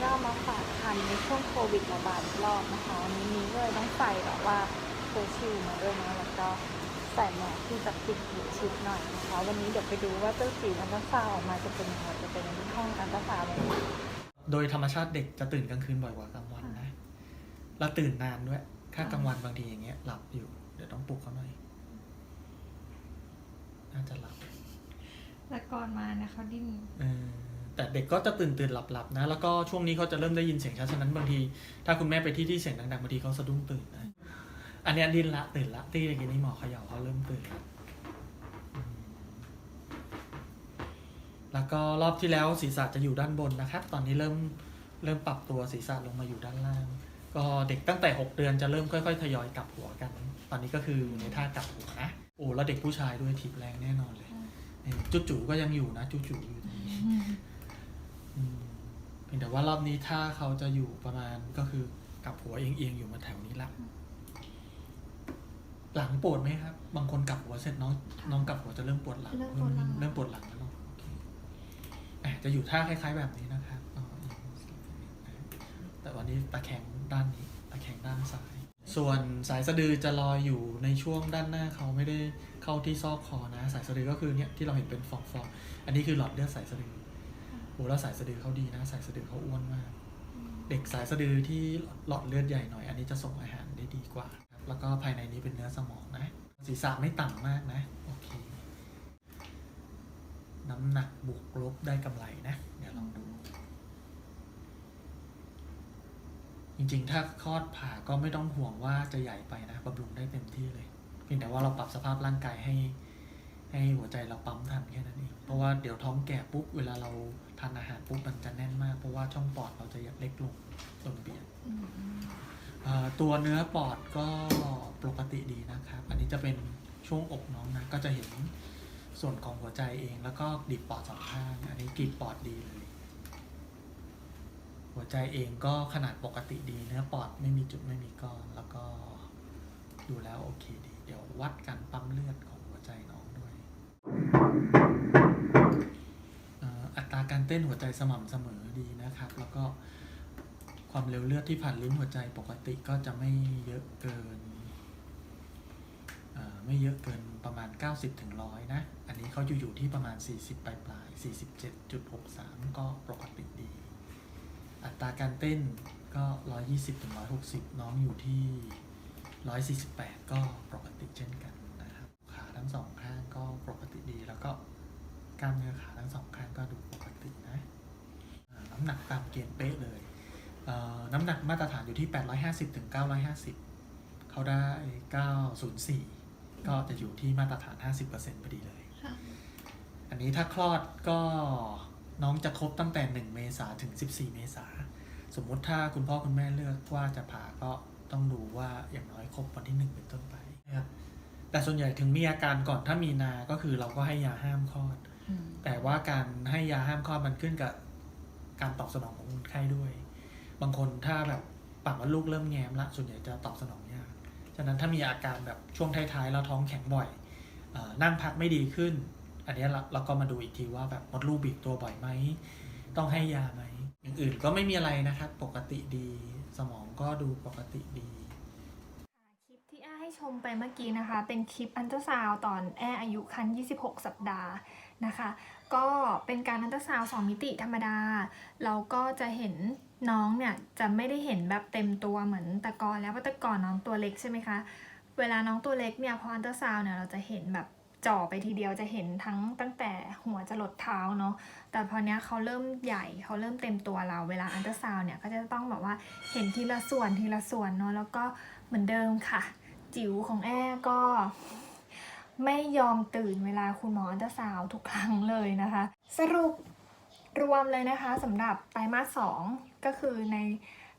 ก็เอามาฝากคันในช่วงโควิดระบาดอีกรอบนะคะวันนี้นี้ก็เลยต้องใส่แบบว่าเฟซชิลมาด้วยนะแล้วก็ใส่แมสที่จะปิดหูชิดหน่อยนะคะวันนี้เดี๋ยวไปดูว่าเจ้าสีอันตราซาวน์ออกมาจะเป็นยังไงจะเป็นที่ห้องอันตราซาวน์เลยโดยธรรมชาติเด็กจะตื่นกลางคืนบ่อยกว่ากลางวันนะแล้วตื่นนานด้วยถ้ากลางวันบางทีอย่างเงี้ยหลับอยู่ เดี๋ยวต้องปลุกเขาหน่อยน่าจะหลับแล้วก่อนมานะเขาดิ้นเออ แต่เด็กก็จะตื่นตื่นหลับหลับๆนะ แล้วก็ช่วงนี้เขาจะเริ่มได้ยินเสียงชัดฉะนั้นบางที ถ้าคุณแม่ไปที่ที่เสียงดังๆบางทีเขาสะดุ้งตื่นนะอันเนี้ยดิ้นละตื่นละที่เมื่อกี้นี้หมอเขย่าเขาเริ่มตื่นละอืมแล้วก็รอบที่แล้วศีรษะจะอยู่ด้านบนนะครับ ตอนนี้เริ่มเริ่มปรับตัวศีรษะลงมาอยู่ด้านล่าง ก็เด็กตั้งแต่ 6 เดือนจะเริ่มค่อยๆ ทยอยกลับหัวกัน ตอนนี้ก็คืออยู่ในท่ากลับหัวนะ โอ้แล้วเด็กผู้ชายด้วยถีบแรงแน่นอนเลยนี่จุจูก็ยังอยู่นะจุจูอยู่ตรงนี้ อืมเพียง แต่ว่ารอบนี้ถ้าเขาจะอยู่ประมาณก็คือกลับหัวเอียงๆอยู่มาแถวนี้ละ หลังปวดไหมครับ บางคนกลับหัวเสร็จน้องน้องกลับหัวจะเริ่มปวดหลัง เริ่มปวดหลัง เริ่มปวดหลังแล้วเนอะโอเคอะจะอยู่ท่าคล้าย ๆแบบนี้นะครับอ๋อแต่วันนี้ตะแคงด้านนี้ ตะแคงด้านซ้าย ส่วนสายสะดือจะลอยอยู่ในช่วงด้านหน้าเขาไม่ได้เข้าที่ซอกคอนะ สายสะดือก็คือเนี่ยที่เราเห็นเป็นฟองๆ อันนี้คือหลอดเลือดสายสะดือ โอ้แล้วสายสะดือเขาดีนะ สายสะดือเขาอ้วนมาก เด็กสายสะดือที่หลอดเลือดใหญ่หน่อย อันนี้จะส่งอาหารได้ดีกว่าครับแล้วก็ภายในนี้เป็นเนื้อสมองนะ ศีรษะไม่ต่ำมากนะ โอเค น้ำหนักบวกลบได้กำไรนะ เดี๋ยวลองดู จริงๆ ถ้าคลอดผ่าก็ไม่ต้องห่วงว่าจะใหญ่ไปนะบำรุงได้เต็มที่เลย เพียงแต่ว่าเราปรับสภาพร่างกายให้ ให้หัวใจเราปั๊มทันแค่นั้นเอง เพราะว่าเดี๋ยวท้องแก่ปุ๊บเวลาเราทานอาหารปุ๊บมันจะแน่นมาก เพราะว่าช่องปอดเราจะเล็กลงจนเบียดตัวเนื้อปอดก็ปกติดีนะครับ อันนี้จะเป็นช่วงอกน้องนะ ก็จะเห็นส่วนของหัวใจเอง แล้วก็ดีดปอดสองข้าง อันนี้กรีดปอดดีเลย หัวใจเองก็ขนาดปกติดี เนื้อปอดไม่มีจุดไม่มีก้อน แล้วก็ดูแล้วโอเคดี เดี๋ยววัดการปั๊มเลือดของหัวใจเน้องด้วย เอ่ออัตราการ เต้นหัวใจสม่ำเสมอดีนะครับ แล้วก็ความเร็วเลือดที่ผ่านลิ้นหัวใจปกติก็จะไม่เยอะเกินไม่เยอะเกินประมาณ 90ถึง100นะ อันนี้เขาอยู่อยู่ที่ประมาณ 40 ปลายปลาย47.63 ก็ปกติดี อัตราการเต้นก็ 120ถึง160น้องอยู่ที่ 148 ก็ปกติเช่นกันนะครับ ขาทั้งสองข้างก็ปกติดีแล้วก็ กล้ามเนื้อขาทั้งสองข้างก็ดูปกตินะอ่าน้ำหนักตามเกณฑ์เป๊ะเลยเอ่อน้ำหนักมาตรฐานอยู่ที่ 850ถึง950 เขาได้ 904 ก็จะอยู่ที่มาตรฐาน 50%พอดีเลยค่ะอันนี้ถ้าคลอดก็น้องจะครบตั้งแต่ 1 เมษาถึง 14 เมษา สมมุติถ้าคุณพ่อคุณแม่เลือกว่าจะผ่าก็ต้องดูว่าอย่างน้อยครบวันที่ 1 เป็นต้นไปนะครับแต่ส่วนใหญ่ถึงมีอาการก่อนถ้ามีนา ก็คือเราก็ให้ยาห้ามคลอด แต่ว่าการให้ยาห้ามคลอดมันขึ้นกับการตอบสนองของคนไข้ด้วย บางคนถ้าแบบปากว่าลูกเริ่มแง้มละส่วนใหญ่จะตอบสนองยากฉะนั้นถ้ามีอาการแบบช่วงท้ายๆแล้วท้องแข็งบ่อยเออนั่งพักไม่ดีขึ้น อันเนี้ยเราเราก็มาดูอีกทีว่าแบบมดลูกบีบตัวบ่อยไหม ต้องให้ยาไหมอย่างอื่นก็ไม่มีอะไรนะครับ ปกติดีสมองก็ดูปกติดีคลิปที่แอ้ให้ชมไปเมื่อกี้นะคะ เป็นคลิปอันตราซาวด์ตอนแอ้อายุครรภ์26 สัปดาห์ นะคะ ก็เป็นการอันตราซาวสองมิติธรรมดา เราก็จะเห็นน้องเนี่ยจะไม่ได้เห็นแบบเต็มตัวเหมือนแต่ก่อนแล้วเพราะแต่ก่อนน้องตัวเล็กใช่ไหมคะ เวลาน้องตัวเล็กเนี่ยพออันตราซาวเนี่ยเราจะเห็นแบบจ่อไปทีเดียวจะเห็นทั้งตั้งแต่หัวจะหลดเท้าเนาะ แต่พอเนี้ยเขาเริ่มใหญ่เขาเริ่มเต็มตัวเรา เวลาอันตราซาวเนี่ยก็จะต้องแบบว่าเห็นทีละส่วนทีละส่วนเนาะแล้วก็เหมือนเดิมค่ะ จิ๋วของแอ้ก็ ไม่ยอมตื่นเวลาคุณหมออันตราวทุกครั้งเลยนะคะ สรุปรวมเลยนะคะสำหรับไตรมาสสองก็คือใน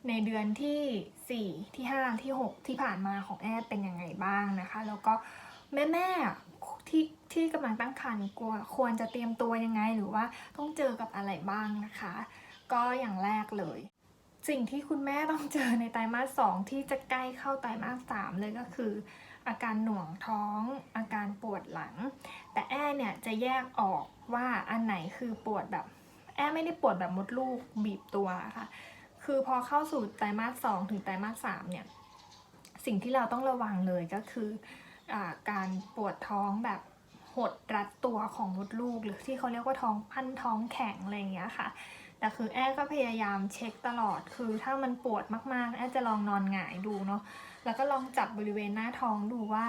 ในเดือนที่ 4 ที่ 5 ที่ 6 ที่ผ่านมาของแอดเป็นยังไงบ้างนะคะ แล้วก็แม่แม่ๆที่ที่กำลังตั้งครรภ์กลัวควรจะเตรียมตัวยังไงหรือว่าต้องเจอกับอะไรบ้างนะคะ ก็อย่างแรกเลย สิ่งที่คุณแม่ต้องเจอในไตรมาสสองที่จะใกล้เข้าไตรมาสสามเลยก็คือ อาการหน่วงท้อง อาการปวดหลัง แต่แอ้เนี่ยจะแยกออกว่าอันไหนคือปวดแบบ แอไม่ได้ปวดแบบมดลูกบีบตัวค่ะ คือพอเข้าสู่ไตรมาสสองถึงไตรมาสสามเนี่ย สิ่งที่เราต้องระวังเลยก็คืออการปวดท้องแบบหดรัดตัวของมดลูก หรือที่เขาเรียกว่าท้องพันท้องแข็งอะไรอย่างเงี้ยค่ะ แต่คือแอ้ก็พยายามเช็คตลอด คือถ้ามันปวดมากๆ แอ้จะลองนอนหงายดูเนาะ แล้วก็ลองจับบริเวณหน้าท้องดูว่า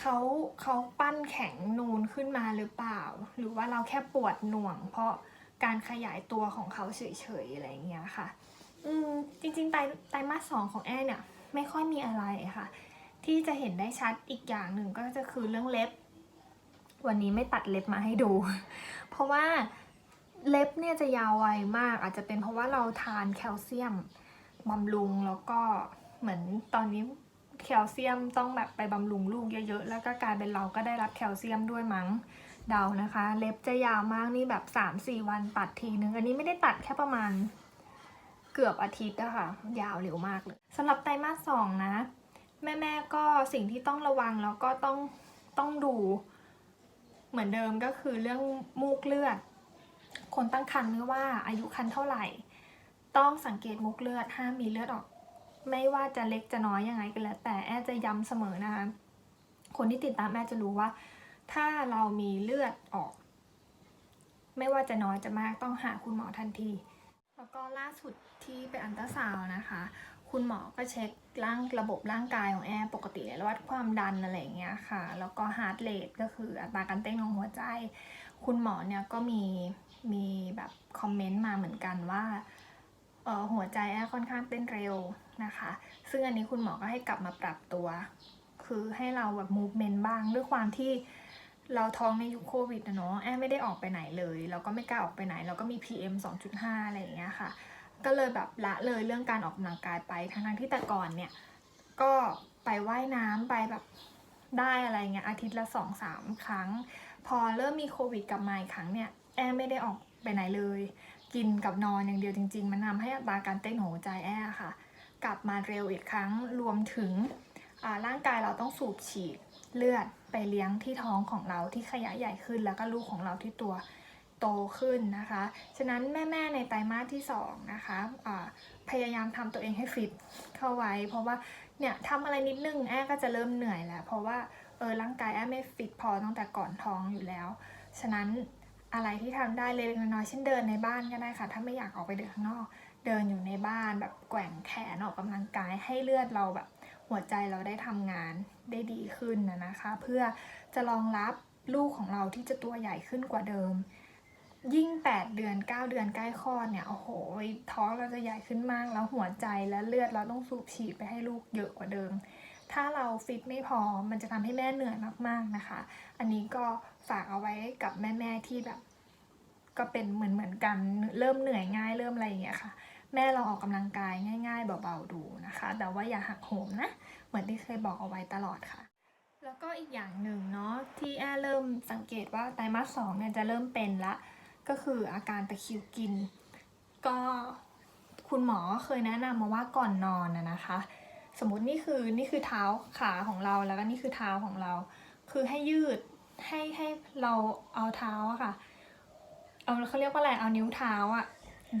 เขาเขาปั้นแข็งนูนขึ้นมาหรือเปล่า หรือว่าเราแค่ปวดหน่วง เพราะการขยายตัวของเขาเฉยๆอะไรอย่างเงี้ยค่ะ อืมจริงๆไตไตมาสสองของแอร์เนี่ยไม่ค่อยมีอะไรค่ะ ที่จะเห็นได้ชัดอีกอย่างหนึ่งก็จะคือเรื่องเล็บ วันนี้ไม่ตัดเล็บมาให้ดู เพราะว่า เล็บเนี่ยจะยาวไวมาก อาจจะเป็นเพราะว่าเราทานแคลเซียมบำรุงแล้วก็เหมือนตอนนี้แคลเซียมต้องแบบไปบำรุงลูกเยอะๆ แล้วก็กลายเป็นเราก็ได้รับแคลเซียมด้วยมั้งเดานะคะ เล็บจะยาวมากนี่แบบ3-4 วันตัดทีนึง อันนี้ไม่ได้ตัดแค่ประมาณเกือบอาทิตย์อะค่ะ ยาวเร็วมากเลยสำหรับไตรมาสสองนะ แม่ๆก็สิ่งที่ต้องระวังแล้วก็ต้องต้องดู เหมือนเดิมก็คือเรื่องมูกเลือด คนตั้งครรภ์ไม่ว่าอายุครรภ์เท่าไหร่ ต้องสังเกตมูกเลือดห้ามมีเลือดออก ไม่ว่าจะเล็กจะน้อยยังไงก็แล้ว แต่แอจะย้ำเสมอนะคะคนที่ติดตามแอจะรู้ว่า ถ้าเรามีเลือดออก ไม่ว่าจะน้อยจะมากต้องหาคุณหมอทันที แล้วก็ล่าสุดที่ไปอันตราซาวนะคะคุณหมอก็เช็คร่างระบบร่างกายของแอร์ปกติเลยวัดความดันอะไรอย่างเงี้ยค่ะ แล้วก็ฮาร์ดเรทก็คืออัตราการเต้นของหัวใจ คุณหมอเนี่ยก็มี มีแบบคอมเมนต์มาเหมือนกันว่าออหัวใจแอค่อนข้างเต้นเร็วนะคะ ซึ่งอันนี้คุณหมอก็ให้กลับมาปรับตัว คือให้เราแบบมูฟเมนต์บ้างด้วยความที่เราท้องในยุคโควิดนะเนาะแอไม่ได้ออกไปไหนเลย เราก็ไม่กล้าออกไปไหน เราก็มี PM 2.5 อะไรอย่างเงี้ยค่ะ ก็เลยแบบละเลยเรื่องการออกกำลังกายไปทั้งๆที่แต่ก่อนเนี่ย ก็ไปว่ายน้ำไปแบบได้อะไรเงี้ยอาทิตย์ละสองสามครั้ง พอเริ่มมีโควิดกลับมาอีกครั้งเนี่ย แอไม่ได้ออกไปไหนเลย กินกับนอนอย่างเดียวจริง ๆ มันทำให้อัตราการเต้นหัวใจแอค่ะ กลับมาเร็วอีกครั้งรวมถึงร่างกายเราต้องสูบฉีดเลือดไปเลี้ยงที่ท้องของเราที่ขยายใหญ่ขึ้น แล้วก็ลูกของเราที่ตัวโตขึ้นนะคะ ฉะนั้นแม่ๆในไตรมาสที่2นะคะอ่าพยายามทำตัวเองให้ฟิตเข้าไว้ เพราะว่าเนี่ยทำอะไรนิดนึงแอร์ก็จะเริ่มเหนื่อยแล้ว เพราะว่าเออร่างกายแอร์ไม่ฟิตพอตั้งแต่ก่อนท้องอยู่แล้ว ฉะนั้น อะไรที่ทำได้เล็กๆน้อยๆเช่นเดินในบ้านก็ได้ค่ะ ถ้าไม่อยากออกไปเดินข้างนอก เดินอยู่ในบ้านแบบแกว่งแขนออกกำลังกายให้เลือดเราแบบ หัวใจเราได้ทำงานได้ดีขึ้นนะนะคะ เพื่อจะรองรับลูกของเราที่จะตัวใหญ่ขึ้นกว่าเดิม ยิ่ง 8 เดือน 9 เดือนใกล้คลอดเนี่ย โอ้โห ท้องเราจะใหญ่ขึ้นมาก แล้วหัวใจและเลือดเราต้องสูบฉีดไปให้ลูกเยอะกว่าเดิม ถ้าเราฟิตไม่พอมันจะทำให้แม่เหนื่อยมากๆนะคะ อันนี้ก็ฝากเอาไว้กับแม่ๆที่แบบ ก็เป็นเหมือนเหมือนกันเริ่มเหนื่อยง่ายเริ่มอะไรอย่างเงี้ยค่ะ แม่ลองออกกำลังกายง่าย ๆ เบาๆดูนะคะ แต่ว่าอย่าหักโหมนะ เหมือนที่เคยบอกเอาไว้ตลอดค่ะ แล้วก็อีกอย่างหนึ่งเนาะที่แอเริ่มสังเกตว่าไตรมาสสองเนี่ยจะเริ่มเป็นละก็คืออาการตะคิวกิน ก็คุณหมอเคยแนะนำมาว่าก่อนนอนนะนะคะ สมมตินี่คือนี่คือเท้าขาของเราแล้วก็นี่คือเท้าของเรา คือให้ยืดให้ให้เราเอาเท้าอะค่ะ เอาเขาเรียกว่าอะไรเอานิ้วเท้าอะ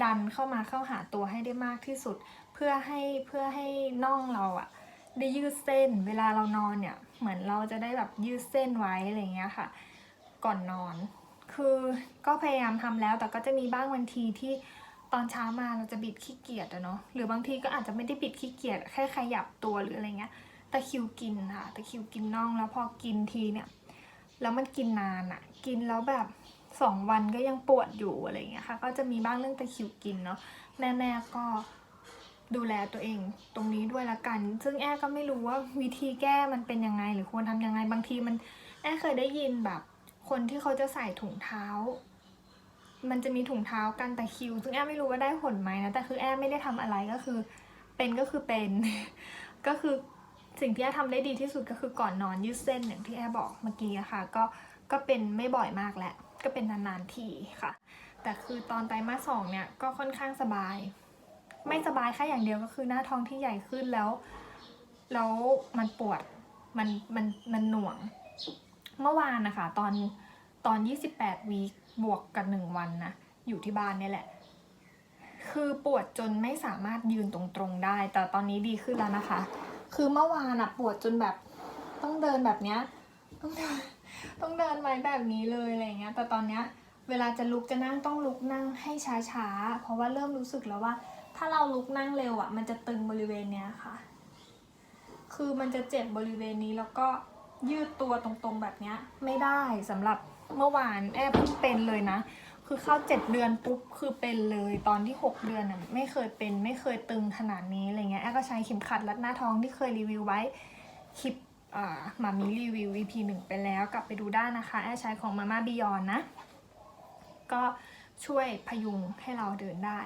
ดันเข้ามาเข้าหาตัวให้ได้มากที่สุด เพื่อให้เพื่อให้น่องเราอะได้ยืดเส้น เวลาเรานอนเนี่ย เหมือนเราจะได้แบบยืดเส้นไว้อะไรอย่างเงี้ยค่ะ ก่อนนอน คือก็พยายามทำแล้วแต่ก็จะมีบ้างวันทีที่ ตอนเช้ามาเราจะบิดขี้เกียจอะเนาะหรือบางทีก็อาจจะไม่ได้บิดขี้เกียจแค่ขยับตัวหรืออะไรเงี้ยตะคิวกินค่ะตะคิวกินน่องแล้วพอกินทีเนี่ยแล้วมันกินนานอะกินแล้วแบบสองวันก็ยังปวดอยู่อะไรเงี้ยค่ะ ก็จะมีบ้างเรื่องตะคิวกินเนาะแม่ๆก็ดูแลตัวเองตรงนี้ด้วยละกัน ซึ่งแอ้ก็ไม่รู้ว่าวิธีแก้มันเป็นยังไง หรือควรทำยังไง บางทีมันแอ้เคยได้ยินแบบ คนที่เขาจะใส่ถุงเท้า มันจะมีถุงเท้ากันแตะคริว ซึ่งแอมไม่รู้ว่าได้ผลไหมนะ แต่คือแอมไม่ได้ทำอะไรก็คือ เป็นก็คือเป็น ก็คือสิ่งที่แอมทำได้ดีที่สุดก็คือก่อนนอนยืดเส้นอย่างที่แอมบอกเมื่อกี้อะค่ะ ก็ก็เป็นไม่บ่อยมากแหละก็เป็นนานๆทีค่ะ แต่คือตอนไตรมาสสองเนี่ยก็ค่อนข้างสบาย ไม่สบายแค่อย่างเดียวก็คือหน้าท้องที่ใหญ่ขึ้นแล้ว แล้วมันปวดมันมันมันหน่วง เมื่อวานนะคะตอนตอน 28วีค บวกกับ1วันนะอยู่ที่บ้านเนี่ยแหละ คือปวดจนไม่สามารถยืนตรงๆได้ แต่ตอนนี้ดีขึ้นแล้วนะคะ คือเมื่อวานอะปวดจนแบบต้องเดินแบบเนี้ยต้องเดินต้องเดินไว้แบบนี้เลยอะไรเงี้ยแต่ตอนเนี้ยเวลาจะลุกจะนั่งต้องลุกนั่งให้ช้าๆ เพราะว่าเริ่มรู้สึกแล้วว่า ถ้าเราลุกนั่งเร็วอะมันจะตึงบริเวณเนี้ยค่ะ คือมันจะเจ็บบริเวณนี้แล้วก็ยืดตัวตรงๆแบบเนี้ยไม่ได้สำหรับ เมื่อวานแอบเพิ่งเป็นเลยนะ คือเข้าเจ็ดเดือนปุ๊บคือเป็นเลยตอนที่หกเดือนอะไม่เคยเป็นไม่เคยตึงขนาดนี้อะไรเงี้ยแอบก็ใช้เข็มขัดรัดหน้าท้องที่เคยรีวิวไว้คลิปอ่ามามีรีวิว EP หนึ่งไปแล้วกลับไปดูได้นะคะ แอบใช้ของมาม่าบิยอนนะ ก็ช่วยพยุงให้เราเดินได้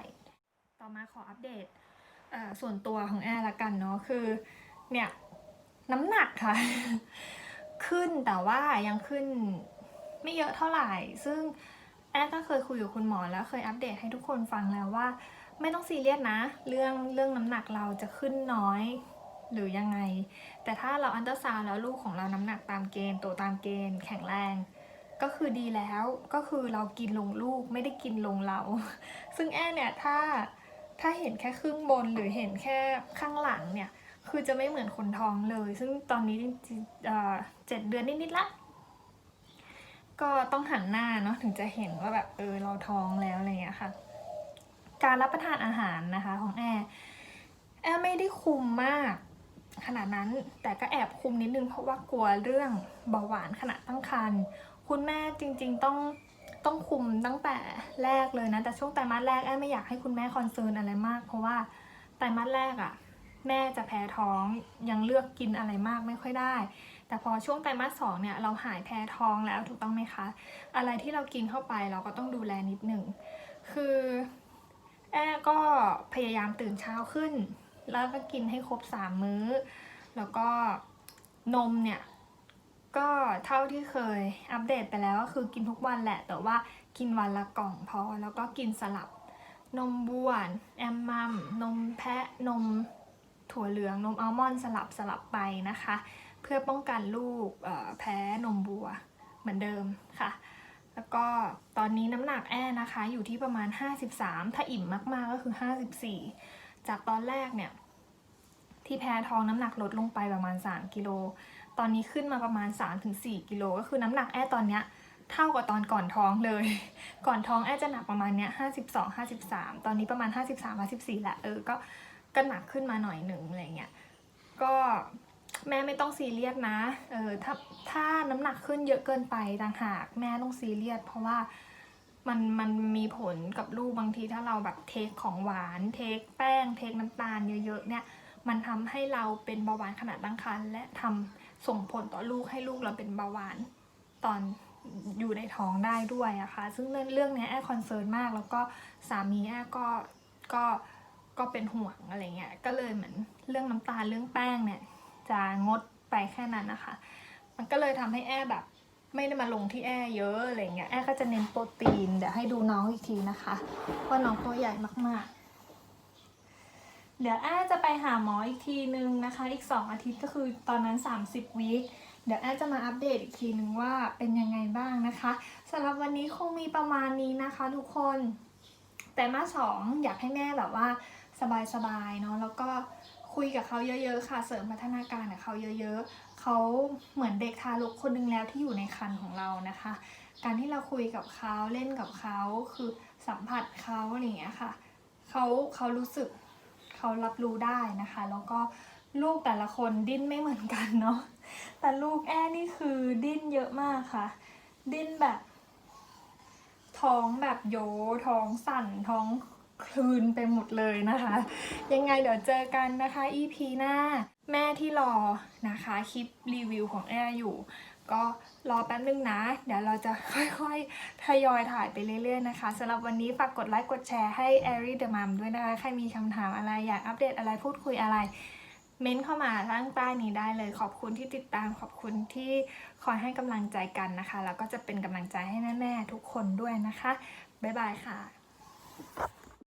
ต่อมาขออัปเดตส่วนตัวของแอร์ละกันเนาะคือเนี่ยน้ำหนักค่ะ ขึ้นแต่ว่ายังขึ้น ไม่เยอะเท่าไหร่ ซึ่งแอร์ก็เคยคุยกับคุณหมอแล้วเคยอัปเดตให้ทุกคนฟังแล้วว่า ไม่ต้องซีเรียสนะ เรื่องเรื่องน้ำหนักเราจะขึ้นน้อยหรือยังไง แต่ถ้าเราอันเตอร์ซาวน์แล้วลูกของเราน้ำหนักตามเกณฑ์โตตามเกณฑ์แข็งแรง ก็คือดีแล้วก็คือเรากินลงลูกไม่ได้กินลงเรา ซึ่งแอร์เนี่ยถ้าถ้าเห็นแค่ครึ่งบนหรือเห็นแค่ข้างหลังเนี่ย คือจะไม่เหมือนคนท้องเลย ซึ่งตอนนี้จริงๆเอ่อเจ็ดเดือนนิดๆละ ก็ต้องหันหน้าเนาะถึงจะเห็นว่าแบบเออเราท้องแล้วอะไรเงี้ยค่ะ การรับประทานอาหารนะคะของแอร์แอร์ไม่ได้คุมมากขนาดนั้นแต่ก็แอบคุมนิดนึงเพราะว่ากลัวเรื่องเบาหวานขณะตั้งครรภ์คุณแม่จริงๆต้องต้องคุมตั้งแต่แรกเลยนะแต่ช่วงไตรมาสแรกแอร์ไม่อยากให้คุณแม่คอนเซิร์นอะไรมาก เพราะว่าไตรมาสแรกอะ่ะ แม่จะแพ้ท้องยังเลือกกินอะไรมากไม่ค่อยได้ แต่พอช่วงไตรมาสสองเนี่ยเราหายแพ้ท้องแล้วถูกต้องไหมคะ อะไรที่เรากินเข้าไปเราก็ต้องดูแลนิดหนึ่ง คือแอ้ก็พยายามตื่นเช้าขึ้น แล้วก็กินให้ครบสามมื้อ แล้วก็นมเนี่ยก็เท่าที่เคยอัปเดตไปแล้วก็คือกินทุกวันแหละ แต่ว่ากินวันละกล่องพอแล้วก็กินสลับนมบ้วนแอมมัมนมแพะนมถั่วเหลืองนมอัลมอนด์สลับสลับไปนะคะ เพื่อป้องกันลูกแพ้นมบัวเหมือนเดิมค่ะ แล้วก็ตอนนี้น้ำหนักแอ้นะคะอยู่ที่ประมาณ 53 ถ้าอิ่มมากๆก็คือ 54 จากตอนแรกเนี่ยที่แพ้ท้องน้ำหนักลดลงไปประมาณ 3 กิโล ตอนนี้ขึ้นมาประมาณ 3-4 กิโล ก็คือน้ำหนักแอ้ตอนเนี้ยเท่ากับตอนก่อนท้องเลย ก่อนท้องแอ้จะหนักประมาณเนี้ย52 53ตอนนี้ประมาณ53 54แหละ เออ ก็ก็หนักขึ้นมาหน่อยหนึ่งอะไรเงี้ย ก็ แม่ไม่ต้องซีเรียสนะ เออถ้าถ้าน้ำหนักขึ้นเยอะเกินไปต่างหากแม่ต้องซีเรียสเพราะว่ามันมันมีผลกับลูกบางทีถ้าเราแบบเทคของหวาน เทคแป้ง เทคน้ำตาลเยอะๆเนี่ย มันทำให้เราเป็นเบาหวานขณะตั้งครรภ์และทำส่งผลต่อลูกให้ลูกเราเป็นเบาหวานตอนอยู่ในท้องได้ด้วยอะคะ่ะ ซึ่งเรื่องเรื่องนี้แอบคอนเซิร์นมาก แล้วก็สามีแอบก็ก็ก็เป็นห่วงอะไรเงี้ย ก็เลยเหมือนเรื่องน้ำตาลเรื่องแป้งเนี่ย จะงดไปแค่นั้นนะคะ มันก็เลยทำให้แอร์แบบ ไม่ได้มาลงที่แอร์เยอะอะไรเงี้ยแอร์ก็จะเน้นโปรตีน เดี๋ยวให้ดูน้องอีกทีนะคะว่าน้องตัวใหญ่มากๆ เดี๋ยวแอร์จะไปหาหมออีกทีนึงนะคะ อีก 2 อาทิตย์ก็คือตอนนั้น 30วีคเดี๋ยวแอร์จะมาอัปเดตอีกทีนึงว่าเป็นยังไงบ้างนะคะสำหรับวันนี้คงมีประมาณนี้นะคะ ทุกคน แต่มาสองอยากให้แม่แบบว่าสบายๆเนาะแล้วก็ คุยกับเขาเยอะๆค่ะ เสริมพัฒนาการกับเขาเยอะๆเขาเหมือนเด็กทารกคนหนึงแล้วที่อยู่ในครรภ์ของเรานะคะ การที่เราคุยกับเขาเล่นกับเขาคือสัมผัสเขาอะไรอย่างเงี้ยค่ะเขาเขารู้สึกเขารับรู้ได้นะคะ แล้วก็ลูกแต่ละคนดิ้นไม่เหมือนกันเนาะแต่ลูกแอ้นี่คือดิ้นเยอะมากค่ะ ดิ้นแบบ ท้องแบบโยท้องสั่นท้อง คลืนไปหมดเลยนะคะ ยังไงเดี๋ยวเจอกันนะคะ EP หน้าแม่ที่รอนะคะ คลิปรีวิวของแอร์อยู่ ก็รอแป๊บนึงนะ เดี๋ยวเราจะค่อยๆ ทยอยถ่ายไปเรื่อยๆนะคะสำหรับวันนี้ฝากกดไลค์กดแชร์ให้ a r i the Mom ด้วยนะคะ ใครมีคำถามอะไรอยากอัปเดตอะไรพูดคุยอะไร เม้นเข้ามาล่างใต้นี้ได้เลย ขอบคุณที่ติดตามขอบคุณที่คอยให้กำลังใจกันนะคะ แล้วก็จะเป็นกำลังใจให้แม่ๆทุกคนด้วยนะคะบ๊ายบายค่ะ